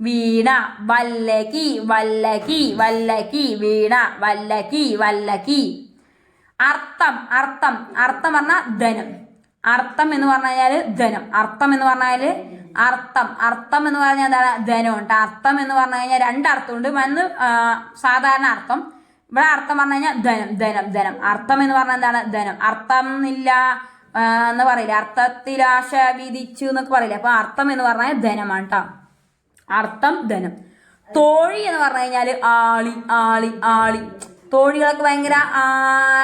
വീണ വല്ലകി വല്ലകി വല്ലകി വീണ വല്ലകി വല്ലകി. അർത്ഥം അർത്ഥം അർത്ഥം പറഞ്ഞാൽ ധനം. അർത്ഥം എന്ന് പറഞ്ഞു കഴിഞ്ഞാൽ ധനം. അർത്ഥം എന്ന് പറഞ്ഞാൽ അർത്ഥം. അർത്ഥം എന്ന് പറഞ്ഞാൽ എന്താണ്? ധനം ഉണ്ട്. അർത്ഥം എന്ന് പറഞ്ഞു കഴിഞ്ഞാൽ രണ്ടർത്ഥമുണ്ട് ഒന്ന് ആ, സാധാരണ അർത്ഥം. ഇവിടെ അർത്ഥം പറഞ്ഞു കഴിഞ്ഞാൽ ധനം ധനം ധനം. അർത്ഥം എന്ന് പറഞ്ഞാൽ എന്താണ്? ധനം. അർത്ഥം ഇല്ല എന്ന് പറയില്ല? അർത്ഥത്തിലാശ വിധിച്ചു എന്നൊക്കെ പറയില്ല? അപ്പൊ അർത്ഥം എന്ന് പറഞ്ഞാൽ ധനമാണ് അർത്ഥം ധനം. തോഴി എന്ന് പറഞ്ഞു കഴിഞ്ഞാൽ ആളി ആളി ആളി. തോഴികളൊക്കെ ഭയങ്കര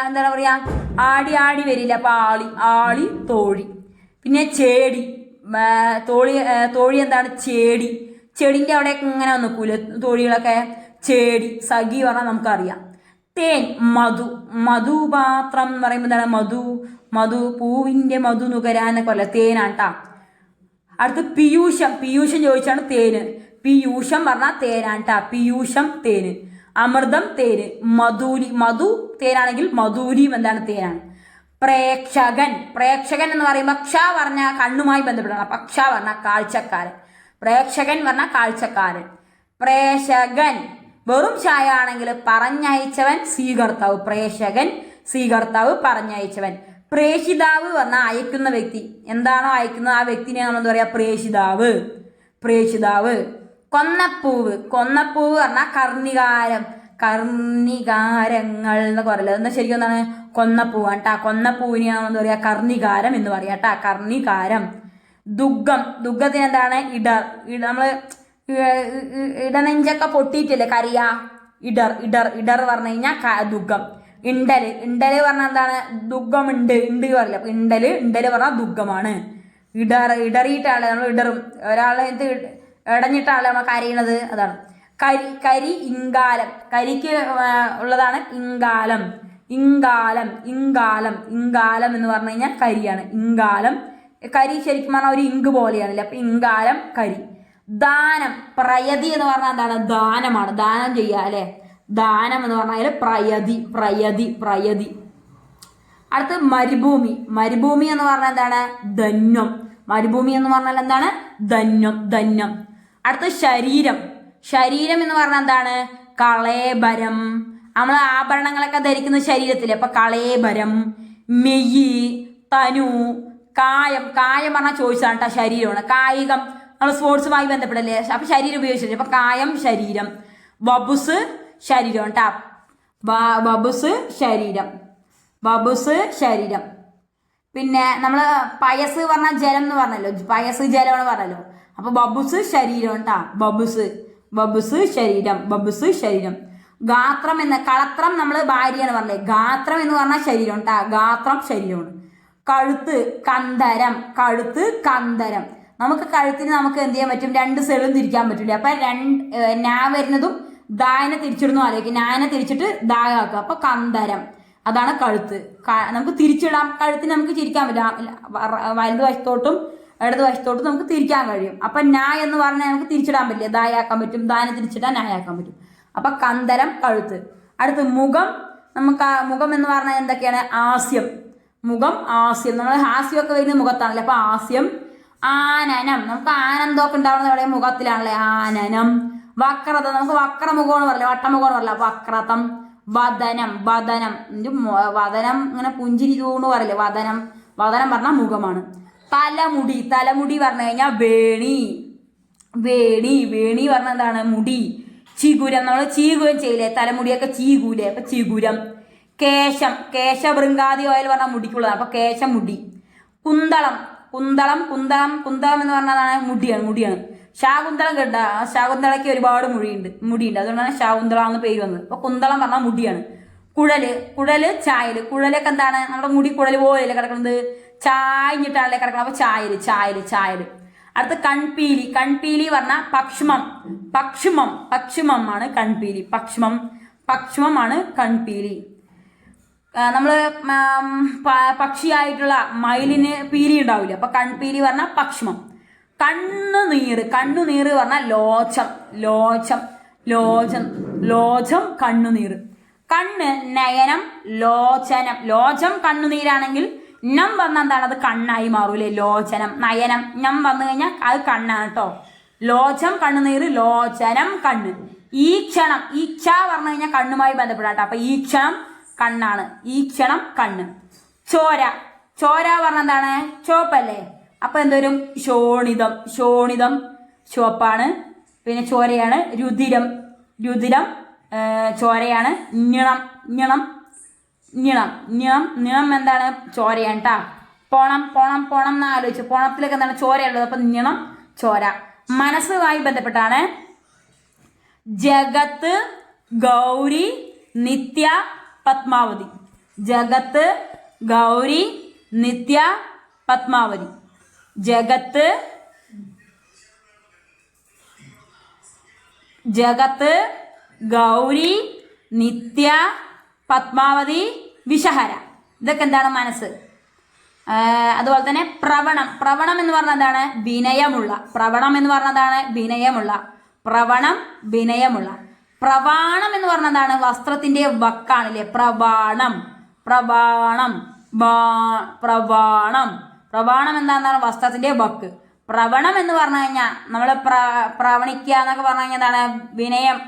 എന്താണ് പറയാ? ആടി ആടി വരില്ല? അപ്പൊ ആളി ആളി തോഴി. പിന്നെ ചേടി. തോഴി തോഴി എന്താണ്? ചേടി. ചെടിന്റെ അവിടെ ഇങ്ങനെ നിൽക്കൂല? തോഴികളൊക്കെ. ചേടി സഖി പറഞ്ഞാൽ നമുക്കറിയാം. തേൻ മധു. മധുപാത്രം എന്ന് പറയുമ്പോൾ എന്താണ്? മധു. മധു പൂവിന്റെ മധു നുകരാന്ന എന്നൊക്കെ തേനാട്ടാ അടുത്ത് പീയൂഷം പീയൂഷം ചോദിച്ചാണ് തേന്. പീയൂഷം പറഞ്ഞാൽ തേനാട്ടാ പീയൂഷം തേന്. അമൃതം തേന് മധുരി മധു തേനാണെങ്കിൽ മധുരിയും എന്താണ് തേനാണ്. പ്രേക്ഷകൻ പ്രേക്ഷകൻ എന്ന് പറയുമ്പോൾ ക്ഷ പറഞ്ഞ കണ്ണുമായി ബന്ധപ്പെട്ടാണ് പക്ഷ ക്ഷ പറഞ്ഞ കാഴ്ചക്കാരൻ. പ്രേക്ഷകൻ പറഞ്ഞ കാഴ്ചക്കാരൻ. പ്രേക്ഷകൻ വെറും ചായ ആണെങ്കിൽ പറഞ്ഞയച്ചവൻ സ്വീകർത്താവ്. പ്രേക്ഷകൻ സ്വീകർത്താവ് പറഞ്ഞയച്ചവൻ. പ്രേഷിതാവ് വന്ന അയക്കുന്ന വ്യക്തി. എന്താണോ അയക്കുന്നത്? ആ വ്യക്തിനെ നമ്മൾ എന്താ പറയുക പ്രേഷിതാവ് പ്രേഷിതാവ് കൊന്നപ്പൂവ്. കൊന്നപ്പൂവ് പറഞ്ഞാൽ കർണികാരം. കർണികാരങ്ങൾ എന്ന് പറയല്ലോ? എന്നാൽ ശരിക്കും എന്താണ്? കൊന്നപ്പൂവാണ് കേട്ടാ കൊന്നപ്പൂവിനെയാണ് നമ്മൾ എന്താ പറയുക കർണികാരം എന്ന് പറയാം കേട്ടാ കർണികാരം. ദുഃഖം ദുഃഖത്തിന് എന്താണ്? ഇടർ. ഇട നമ്മൾ ഇടനെഞ്ചൊക്കെ പൊട്ടിയിട്ടില്ലേ? കറിയ ഇടർ. ഇടർ. ഇടർ പറഞ്ഞു കഴിഞ്ഞാൽ ദുഃഖം ഇണ്ടൽ. ഇണ്ടൽ പറഞ്ഞാൽ എന്താണ്? ദുഃഖമുണ്ട് ഉണ്ട് പറയില്ല. അപ്പൊ ഇണ്ടൽ ഇണ്ടൽ പറഞ്ഞാൽ ദുഃഖമാണ്. ഇടർ ഇടറിയിട്ടാണ് നമ്മൾ ഇടറും. ഒരാളെ ഇത് ഇടഞ്ഞിട്ടാണ് നമ്മൾ കരയണത് അതാണ്. കരി കരി ഇങ്കാലം. കരിക്ക് ഉള്ളതാണ് ഇങ്കാലം. ഇങ്കാലം ഇങ്കാലം. ഇങ്കാലം എന്ന് പറഞ്ഞു കഴിഞ്ഞാൽ കരിയാണ്. ഇങ്കാലം. കരി ശരിക്കും പറഞ്ഞാൽ ഒരു ഇങ്ക് പോലെയാണല്ലേ? അപ്പൊ ഇങ്കാലം കരി. ദാനം പ്രയതി എന്ന് പറഞ്ഞാൽ എന്താണ്? ദാനമാണ്. ദാനം ചെയ്യുക അല്ലെ? ദാനം എന്ന് പറഞ്ഞാൽ പ്രയതി പ്രയതി പ്രയതി. അടുത്ത് മരുഭൂമി. മരുഭൂമി എന്ന് പറഞ്ഞാൽ എന്താണ്? ധന്യം മരുഭൂമി എന്ന് പറഞ്ഞാൽ എന്താണ്? ധന്യം ധന്യം അടുത്ത് ശരീരം. ശരീരം എന്ന് പറഞ്ഞാൽ എന്താണ്? കളേബരം. നമ്മൾ ആഭരണങ്ങളൊക്കെ ധരിക്കുന്ന ശരീരത്തിൽ അപ്പൊ കളേബരം മെയ്യ് തനു കായം. കായം പറഞ്ഞാൽ ചോദിച്ചതാണ് കേട്ടോ ശരീരമാണ്. കായികം. നമ്മൾ സ്പോർട്സുമായി ബന്ധപ്പെടല്ലേ? അപ്പൊ ശരീരം ഉപയോഗിച്ചിട്ടില്ല അപ്പൊ കായം ശരീരം. ബബുസ് ശരീരം കേട്ടാ ബബുസ് ശരീരം. ബബുസ് ശരീരം. പിന്നെ നമ്മൾ പയസ് പറഞ്ഞ ജലം എന്ന് പറഞ്ഞല്ലോ. പയസ് ജലം എന്ന് പറഞ്ഞല്ലോ. അപ്പൊ ബബുസ് ശരീരം കേട്ടാ ബബുസ്. ബബുസ് ശരീരം. ബബുസ് ശരീരം. ഗാത്രം എന്ന കളത്രം നമ്മൾ ഭാര്യയാണ് പറഞ്ഞത് ഗാത്രം എന്ന് പറഞ്ഞാൽ ശരീരം കേട്ടാ ഗാത്രം ശരീരമാണ്. കഴുത്ത് കന്തരം. കഴുത്ത് കന്തരം. നമുക്ക് കഴുത്തിന് നമുക്ക് എന്ത് ചെയ്യാൻ പറ്റും? രണ്ട് സൈഡും തിരിക്കാൻ പറ്റില്ല അപ്പൊ രണ്ട് നാ വരുന്നതും ദായനെ തിരിച്ചിടുന്നു ആലോചിക്കും. ഞാനെ തിരിച്ചിട്ട് ദായാക്കുക അപ്പൊ കന്തരം. അതാണ് കഴുത്ത്. നമുക്ക് തിരിച്ചിടാം. കഴുത്തിന് നമുക്ക് ചിരിക്കാൻ പറ്റില്ല വലത് വശത്തോട്ടും ഇടത് വശത്തോട്ടും നമുക്ക് തിരിക്കാൻ കഴിയും. അപ്പൊ നായ എന്ന് പറഞ്ഞാൽ നമുക്ക് തിരിച്ചിടാൻ പറ്റില്ല. ദായാക്കാൻ പറ്റും. ദാനെ തിരിച്ചിടാൻ നായാക്കാൻ പറ്റും. അപ്പൊ കന്തരം കഴുത്ത്. അടുത്ത് മുഖം. നമുക്ക് മുഖം എന്ന് പറഞ്ഞാൽ എന്തൊക്കെയാണ്? ആസ്യം. മുഖം ആസ്യം. നമ്മൾ ഹാസ്യമൊക്കെ വരുന്നത് മുഖത്താണല്ലേ? അപ്പൊ ആസ്യം ആനനം. നമുക്ക് ആനന്ദമൊക്കെ ഉണ്ടാവുന്നത് എവിടെ മുഖത്തിലാണല്ലേ? ആനനം. വക്രത. നമുക്ക് വക്രമുഖമാണ് പറയില്ല വട്ടമുഖം എന്ന് പറയില്ല വക്രതം വദനം വദനം. വദനം ഇങ്ങനെ പുഞ്ചിരി പറയില്ലേ? വദനം. വദനം പറഞ്ഞാൽ മുഖമാണ്. തലമുടി. തലമുടി പറഞ്ഞു കഴിഞ്ഞാൽ വേണി. വേണി. വേണി പറഞ്ഞ എന്താണ്? മുടി. ചിഗുരം. നമ്മൾ ചീകുരം ചെയ്യില്ലേ? തലമുടിയൊക്കെ ചീകൂലേ അപ്പൊ ചിഗുരം. കേശം. കേശഭൃങ്കാതി ഓയിൽ പറഞ്ഞാൽ മുടിക്കുള്ളതാണ്. അപ്പൊ കേശം മുടി കുന്തളം. കുന്തളം കുന്തളം. കുന്തളം എന്ന് പറഞ്ഞതാണ് മുടിയാണ്. മുടിയാണ്. ശാകുന്തളം കേട്ട? ശാകുന്തളയ്ക്ക് ഒരുപാട് മുടിയുണ്ട് മുടിയുണ്ട്. അതുകൊണ്ടാണ് ശാകുന്തള എന്ന് പേര് വന്നത്. അപ്പൊ കുന്തളം പറഞ്ഞാൽ മുടിയാണ്. കുഴൽ കുഴൽ ചായൽ. കുഴലൊക്കെ എന്താണ്? നമ്മുടെ മുടി കുഴൽ പോലെയല്ലേ കിടക്കുന്നത് ചായഞ്ഞിട്ടാണല്ലേ കിടക്കുന്നത് അപ്പൊ ചായൽ ചായൽ ചായൽ. അടുത്ത കൺപീലി. കൺപീലി പറഞ്ഞാൽ പക്ഷ്മം. പക്ഷ്മം. പക്ഷ്മം ആണ് കൺപീലി. പക്ഷ്മം. പക്ഷിമമാണ് കൺപീലി. നമ്മൾ പക്ഷിയായിട്ടുള്ള മയിലിന് പീലി ഉണ്ടാവില്ല? അപ്പൊ കൺപീലി പറഞ്ഞാൽ പക്ഷിമം. കണ്ണുനീര് കണ്ണുനീർ പറഞ്ഞാൽ ലോചം ലോചം ലോചം ലോചം കണ്ണുനീർ കണ്ണ് നയനം ലോചനം. ലോചം കണ്ണുനീരാണെങ്കിൽ നം വന്ന എന്താണ്? അത് കണ്ണായി മാറൂലേ ലോചനം നയനം. നം വന്നു കഴിഞ്ഞാൽ അത് കണ്ണാണ് കേട്ടോ ലോചം കണ്ണുനീർ ലോചനം കണ്ണ്. ഈക്ഷണം ക്ഷണം ഈക്ഷ പറഞ്ഞു കഴിഞ്ഞാൽ കണ്ണുമായി ബന്ധപ്പെടാട്ടോ അപ്പൊ ഈ ക്ഷണം കണ്ണാണ്. ഈക്ഷണം ക്ഷണം കണ്ണ്. ചോര. ചോര പറഞ്ഞ എന്താണ്? ചുവപ്പല്ലേ അപ്പൊ എന്തോരും? ശോണിതം. ശോണിതം ചുവപ്പാണ്. പിന്നെ ചോരയാണ്. രുതിരം രുതിരം ചോരയാണ്. നിണം നിണം നിണം നിണം നിണം എന്താണ്? ചോരയാണ് കേട്ടോ പോണം പോണം പോണം എന്ന് ആലോചിച്ചു. പോണത്തിലൊക്കെ എന്താണ്? ചോരയുള്ളത് അപ്പൊ നിണം ചോര. മനസ്സുമായി ബന്ധപ്പെട്ടാണ്. ജഗത്ത് ഗൗരി നിത്യ പത്മാവതി. ജഗത്ത് ഗൗരി നിത്യ പത്മാവതി. ജഗത്ത് ജഗത്ത് ഗൗരി നിത്യ പത്മാവതി വിഷഹര ഇതൊക്കെ എന്താണ് മനസ്സ്? അതുപോലെ തന്നെ പ്രവണം. പ്രവണം എന്ന് പറഞ്ഞ എന്താണ്? വിനയമുള്ള. പ്രവണം എന്ന് പറഞ്ഞതാണ് വിനയമുള്ള. പ്രവണം വിനയമുള്ള. പ്രവാണം എന്ന് പറഞ്ഞതാണ് വസ്ത്രത്തിന്റെ വക്കാണില്ലേ പ്രവാണം. പ്രവാണം. പ്രവാണം. പ്രവാണം എന്താണെന്നാണ് വസ്ത്രത്തിന്റെ വക്ക്. പ്രവണം എന്ന് പറഞ്ഞു കഴിഞ്ഞാൽ നമ്മൾ പ്ര പ്രവണിക്കുക എന്നൊക്കെ പറഞ്ഞു കഴിഞ്ഞാൽ എന്താണ്? വിനയം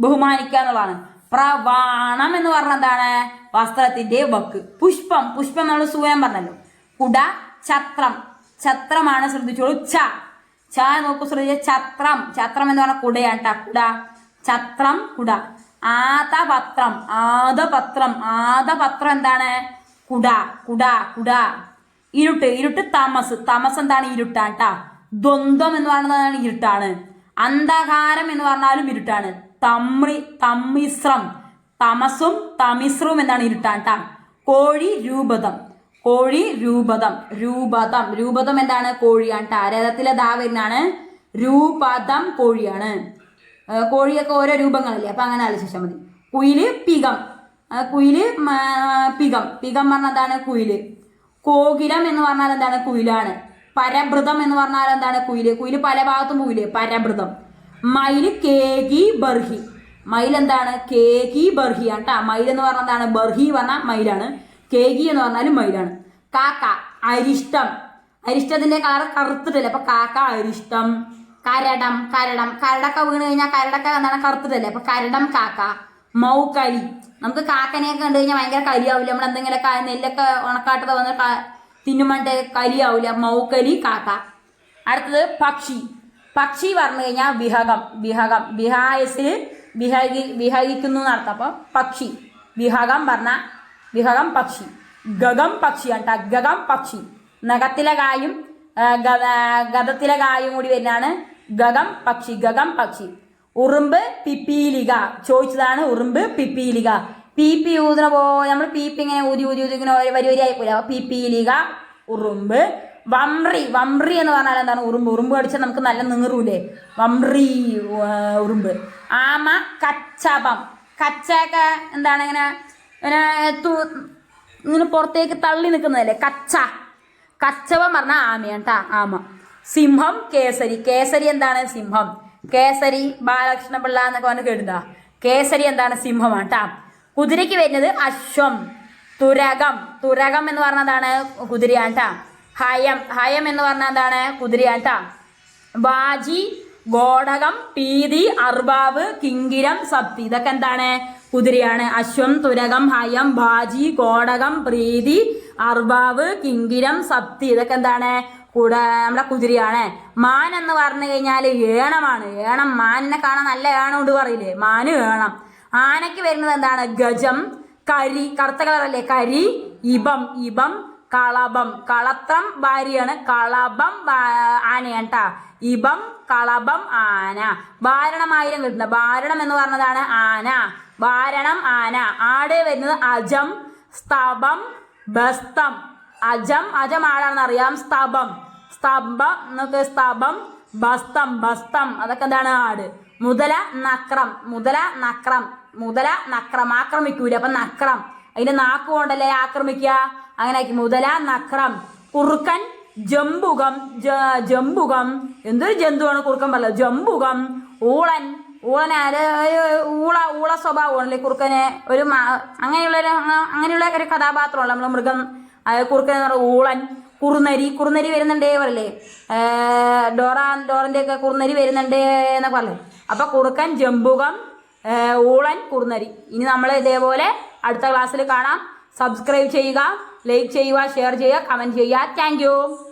ബഹുമാനിക്കുക എന്നുള്ളതാണ്. പ്രവാണം എന്ന് പറഞ്ഞ എന്താണ്? വസ്ത്രത്തിന്റെ വക്ക്. പുഷ്പം പുഷ്പം നമ്മൾ സൂയം പറഞ്ഞല്ലോ. കുട ഛത്രം. ഛത്രമാണ് ശ്രദ്ധിച്ചോളൂ. ഛ. ച നോക്കൂ ശ്രദ്ധിച്ച ഛത്രം. ഛത്രം എന്ന് പറഞ്ഞ കുടയാണ് കുട. ഛത്രം കുട. ആതപത്രം. ആദപത്രം ആദപത്രം എന്താണ്? കുട കുട കുട. ഇരുട്ട് ഇരുട്ട് തമസ്. തമസ് എന്താണ്? ഇരുട്ടാണ് കേട്ടാ ദ്വന്ദ്വം എന്ന് പറയുന്നതാണ് ഇരുട്ടാണ്. അന്ധകാരം എന്ന് പറഞ്ഞാലും ഇരുട്ടാണ്. തമ്രി തമ്മിശ്രം. തമസും തമിശ്രവും എന്നാണ് ഇരുട്ടാണ് കേട്ടാ കോഴി രൂപതം. കോഴി രൂപതം. രൂപതം. രൂപതം എന്താണ്? കോഴിയാണ് ട്ടാ രഥത്തിലെ ദാ വരുന്നതാണ് രൂപതം കോഴിയാണ്. കോഴിയൊക്കെ ഓരോ രൂപങ്ങളല്ലേ? അപ്പൊ അങ്ങനെ ആലോചിച്ചാൽ മതി. കുയിൽ പികം. കുയിൽ പികം. പികം പറഞ്ഞതാണ് കുയിൽ. കോകിലം എന്ന് പറഞ്ഞാൽ എന്താണ്? കുയിലാണ്. പരഭൃതം എന്ന് പറഞ്ഞാൽ എന്താണ്? കുയിൽ കുയിൽ പല ഭാഗത്തും പോയില്ലേ പരഭൃതം മയിൽ കേകി ബർഹി. മയിൽ എന്താണ്? കേകി ആണ് കേട്ടാ മയിൽ എന്ന് പറഞ്ഞാൽ എന്താണ്? ബർഹി പറഞ്ഞാൽ മയിലാണ്. കേകി എന്ന് പറഞ്ഞാലും മയിലാണ്. കാക്ക അരിഷ്ടം. അരിഷ്ടത്തിന്റെ കളർ കറുത്തിട്ടല്ലേ? അപ്പൊ കാക്ക അരിഷ്ടം. കരടം കരടം. കരടൊക്കെ വീണ് കഴിഞ്ഞാൽ കരടൊക്കെ എന്താണ്? കറുത്തിട്ടല്ലേ? അപ്പൊ കരടം കാക്ക. മൗക്കലി നമുക്ക് കാക്കനെയൊക്കെ കണ്ടു കഴിഞ്ഞാൽ ഭയങ്കര കരിയാവില്ല നമ്മൾ എന്തെങ്കിലുമൊക്കെ നെല്ലൊക്കെ ഉണക്കാട്ടത് വന്ന് തിന്നുമണ്ട് കരിയാവില്ല മൗക്കലി കാക്ക. അടുത്തത് പക്ഷി. പക്ഷി പറഞ്ഞു കഴിഞ്ഞാൽ വിഹകം വിഹകം. വിഹായസിൽ വിഹകി വിഹകിക്കുന്നു നടത്താം അപ്പോൾ പക്ഷി. വിഹകം പറഞ്ഞ വിഹകം പക്ഷി. ഗഗം പക്ഷിയാണ് ട്ടാ. ഗഗം പക്ഷി. നഖത്തിലെ കായും ഗത- ഗതത്തിലെ കായും കൂടി വരുന്നതാണ് ഗഗം പക്ഷി ഗഗം പക്ഷി. ഉറുമ്പ് പിപ്പീലിക. ചോദിച്ചതാണ് ഉറുമ്പ് പിപ്പീലിക. പി പി ഊതുന്ന പോ നമ്മൾ പി പി ഇങ്ങനെ ഊതി ഊതി ഊതി ഇങ്ങനെ ഒരു വരി വരിയായി പോലെ പി പീലിക ഉറുമ്പ് വംറി. വംറി എന്ന് പറഞ്ഞാൽ എന്താണ്? ഉറുമ്പ്. ഉറുമ്പ് കടിച്ചാൽ നമുക്ക് നല്ല നീറൂലേ? വംറി ഉറുമ്പ്. ആമ കച്ചപം. കച്ചയൊക്കെ എന്താണ് ഇങ്ങനെ ഇങ്ങനെ ഇങ്ങനെ പുറത്തേക്ക് തള്ളി നിൽക്കുന്നതല്ലേ? കച്ച. കച്ചവം പറഞ്ഞാൽ ആമയാണ് ട്ടാ ആമ. സിംഹം കേസരി. കേസരി എന്താണ്? സിംഹം. കേസരി ബാലകൃഷ്ണ പിള്ള എന്നൊക്കെ പറഞ്ഞ് കേട്ടുതാ കേസരി എന്താണ് സിംഹമാണ് ട്ടാ. കുതിരയ്ക്ക് വരുന്നത് അശ്വം തുരകം. തുരകം എന്ന് പറഞ്ഞതാണ് കുതിരയാണ് ട്ടാ. ഹയം. ഹയം എന്ന് പറഞ്ഞാൽ എന്താണ്? കുതിരയാണ് ട്ടാ. വാജി ഗോടകം പീതി അർബാവ് കിങ്കിരം സപ്തി. ഇതൊക്കെ എന്താണ്? കുതിരയാണ്. അശ്വം തുരകം ഹയം ഭാജി ഗോടകം പ്രീതി അർബാവ് കിങ്കിരം സപ്തി. ഇതൊക്കെ എന്താണ്? കൂട നമ്മുടെ കുതിരയാണ്. മാൻ എന്ന് പറഞ്ഞു കഴിഞ്ഞാൽ ഏണമാണ്. ഏണം മാനിനെ കാണാൻ നല്ല ഏണം കൊണ്ട് പറയില്ലേ? മാന് ഏണം. ആനയ്ക്ക് വരുന്നത് എന്താണ്? ഗജം കരി കറുത്ത കളറല്ലേ കരി ഇബം ഇബം കളഭം. കളത്രം ഭാര്യയാണ്. കളഭം ആനയാണ് കേട്ടാ ഇബം കളഭം ആന. ഭാരണമായിരം കിട്ടുന്നത് ഭാരണം എന്ന് പറഞ്ഞതാണ് ആന. ഭാരണം ആന. ആട് വരുന്നത് അജം സ്തഭം ബസ്തം. അജം അജം ആടാണെന്ന് അറിയാം? സ്തഭം. സ്തംഭം എന്നൊക്കെ സ്തംഭം ബസ്തം ബസ്തം അതൊക്കെ എന്താണ്? ആട്. മുതല നക്രം. മുതല നക്രം. മുതല നക്രം. ആക്രമിക്കൂല. അപ്പൊ നക്രം. അതിന്റെ നാക്ക് കൊണ്ടല്ലേ ആക്രമിക്കുക അങ്ങനെ മുതല നക്രം. കുറുക്കൻ ജംബുകം ജംബുകം എന്തൊരു ജന്തുവാണ് കുറുക്കൻ പറയുന്നത് ജംബുകം ഊളൻ. ഊളൻ ആര്? ഊള ഊള സ്വഭാവമാണല്ലേ കുറുക്കന്? ഒരു അങ്ങനെയുള്ള ഒരു അങ്ങനെയുള്ള ഒരു കഥാപാത്രമല്ല നമ്മൾ മൃഗം. കുറുക്കൻ എന്ന് പറയുന്നത് ഊളൻ. കുറുനരി കുറുനരി വരുന്നുണ്ടേ പറയല്ലേ ഡോറ ഡോറിന്റെ ഒക്കെ കുറുനരി വരുന്നുണ്ട് എന്നൊക്കെ പറയല്ലേ അപ്പൊ കുറുക്കൻ ജംബുകം ഊളൻ കുറുനരി. ഇനി നമ്മൾ ഇതേപോലെ അടുത്ത ക്ലാസ്സിൽ കാണാം. സബ്സ്ക്രൈബ് ചെയ്യുക ലൈക്ക് ചെയ്യുക ഷെയർ ചെയ്യുക കമന്റ് ചെയ്യുക. താങ്ക്